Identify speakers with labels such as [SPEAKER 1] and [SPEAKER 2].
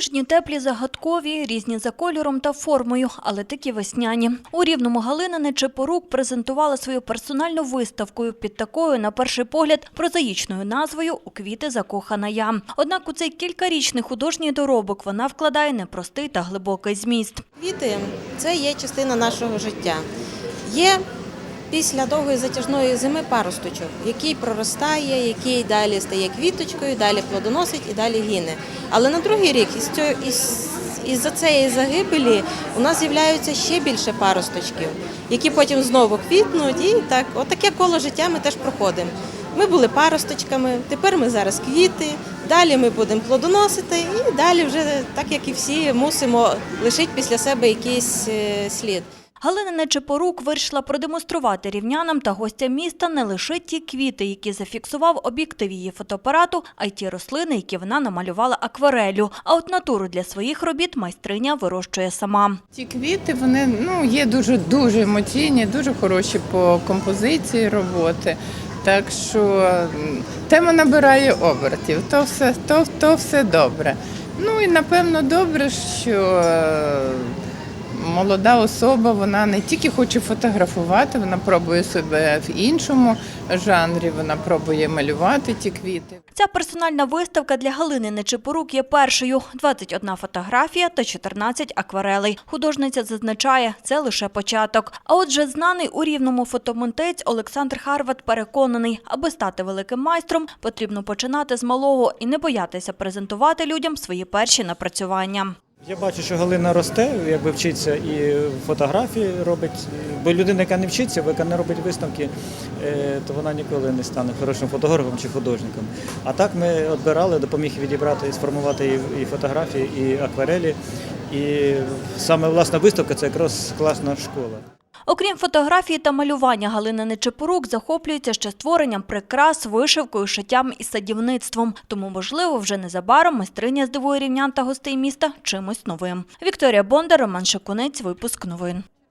[SPEAKER 1] Ніжні, теплі, загадкові, різні за кольором та формою, але такі весняні. У Рівному Галина Нечепорук презентувала свою персональну виставку під такою, на перший погляд, прозаїчною назвою «У квіти закохана я». Однак у цей кількарічний художній доробок вона вкладає непростий та глибокий зміст.
[SPEAKER 2] Квіти це є частина нашого життя. Є після довгої затяжної зими паросточок, який проростає, який далі стає квіточкою, далі плодоносить і далі гине. Але на другий рік із цього із із-за цієї загибелі у нас з'являються ще більше паросточків, які потім знову квітнуть, і так, отаке коло життя ми теж проходимо. Ми були паросточками, тепер ми зараз квіти, далі ми будемо плодоносити, і далі вже, так як і всі, мусимо лишити після себе якийсь е, слід.
[SPEAKER 1] Галина Нечепорук вирішила продемонструвати рівнянам та гостям міста не лише ті квіти, які зафіксував об'єктив її фотоапарату, а й ті рослини, які вона намалювала акварелю. А от натуру для своїх робіт майстриня вирощує сама.
[SPEAKER 3] Ці квіти вони ну є дуже дуже емоційні, дуже хороші по композиції роботи. Так що тема набирає обертів, то все, то, то все добре. Ну і напевно добре, що е, молода особа вона не тільки хоче фотографувати, вона пробує себе в іншому жанрі, вона пробує малювати ті квіти.
[SPEAKER 1] Ця персональна виставка для Галини Нечепорук є першою. 21 фотографія та 14 акварелей. Художниця зазначає, це лише початок. А отже, знаний у рівному фотомонтець Олександр Харват переконаний, аби стати великим майстром, потрібно починати з малого і не боятися презентувати людям свої перші напрацювання.
[SPEAKER 4] Я бачу, що Галина росте, якби вчиться і фотографії робить. Бо людина, яка не вчиться, яка не робить виставки, е, то вона ніколи не стане хорошим фотографом чи художником. А так ми відбирали, допоміг відібрати і сформувати і фотографії, і акварелі. І саме власна виставка це якраз класна школа.
[SPEAKER 1] Окрім фотографії та малювання, Галина Нечепорук захоплюється ще створенням прикрас, вишивкою, шиттям і садівництвом. Тому, можливо, вже незабаром майстриня здивує рівнян та гостей міста чимось новим. Вікторія Бондар, Роман Шакунець, випуск новин.